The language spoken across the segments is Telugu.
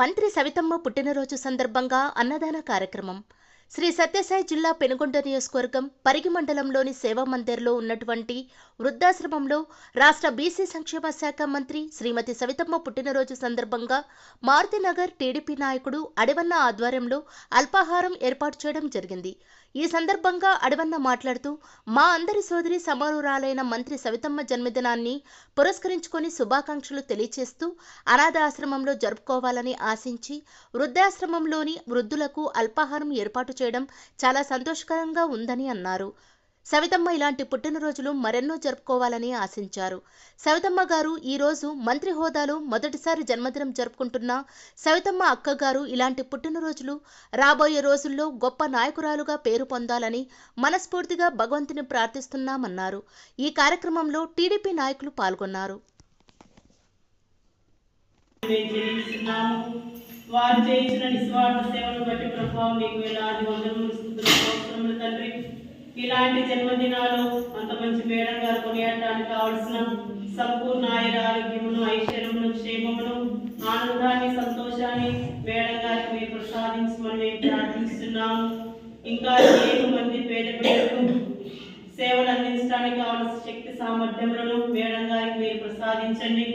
మంత్రి సవితమ్మ పుట్టినరోజు సందర్భంగా అన్నదాన కార్యక్రమం శ్రీ సత్యసాయి జిల్లా పెనుగొండ నియోజకవర్గం పరిగి మండలంలోని సేవా మందిర్లో ఉన్నటువంటి వృద్ధాశ్రమంలో రాష్ట్ర బీసీ సంక్షేమ శాఖ మంత్రి శ్రీమతి సవితమ్మ పుట్టినరోజు సందర్భంగా మారుతినగర్ టీడీపీ నాయకుడు అడవన్న ఆధ్వర్యంలో అల్పాహారం ఏర్పాటు చేయడం జరిగింది. ఈ సందర్భంగా అడవన్న మాట్లాడుతూ మా అందరి సోదరి సమానురాలైన మంత్రి సవితమ్మ జన్మదినాన్ని పురస్కరించుకొని శుభాకాంక్షలు తెలియచేస్తూ అనాథ ఆశ్రమంలో జరుపుకోవాలని ఆశించి వృద్ధాశ్రమంలోని వృద్ధులకు అల్పాహారం ఏర్పాటు చేయడం చాలా సంతోషకరంగా ఉందని అన్నారు. సవితమ్మ ఇలాంటి పుట్టినరోజులు మరెన్నో జరుపుకోవాలని ఆశించారు. సవితమ్మ గారు ఈ రోజు మంత్రి హోదాలో మొదటిసారి జన్మదినం జరుపుకుంటున్న సవితమ్మ అక్కగారు ఇలాంటి పుట్టినరోజులు రాబోయే రోజుల్లో గొప్ప నాయకురాలుగా పేరు పొందాలని మనస్ఫూర్తిగా భగవంతుని ప్రార్థిస్తున్నామన్నారు. ఈ కార్యక్రమంలో టీడీపీ నాయకులు పాల్గొన్నారు. వారు చేయించిన నిస్వార్థ సేవను బట్టి ప్రభావం మీకు వేలాది వందలు స్తోత్రములు తండ్రి. ఇలాంటి జన్మదినాలు అంత మంచి మేడం గారు కొనియాడడానికి కావలసిన సంపూర్ణ ఆయుర ఆరోగ్యమును ఐశ్వర్యమును క్షేమమును ఆనందాన్ని సంతోషాన్ని మేడం గారికి మీరు ప్రసాదించమని మేము ప్రార్థిస్తున్నాము. ఇంకా ఏడు మంది పేద పిల్లలకు సేవలు అందించడానికి కావలసిన శక్తి సామర్థ్యములను మేడం గారికి మీరు ప్రసాదించండి.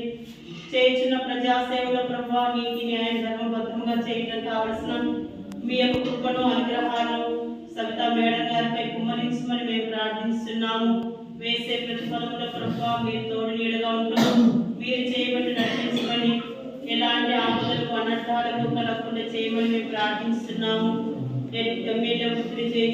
చేయించిన ప్రజా సేవల ప్రభావ నీతి న్యాయం ధర్మబద్ధంగా చేయడం కావలసిన మీ యొక్క కృపను అనుగ్రహాలను సవిత మేడం గారిపై కుమ్మరించమని మేము ప్రార్థిస్తున్నాము. వేసే ప్రతిఫలముల ప్రభావ మీరు తోడు నీడగా ఉంటూ మీరు చేయబట్టి నడిపించమని ఎలాంటి ఆపదలకు అనర్థాలకు కలగకుండా చేయమని మేము ప్రార్థిస్తున్నాము. ఎమ్మెల్యే పుత్రి చేయించిన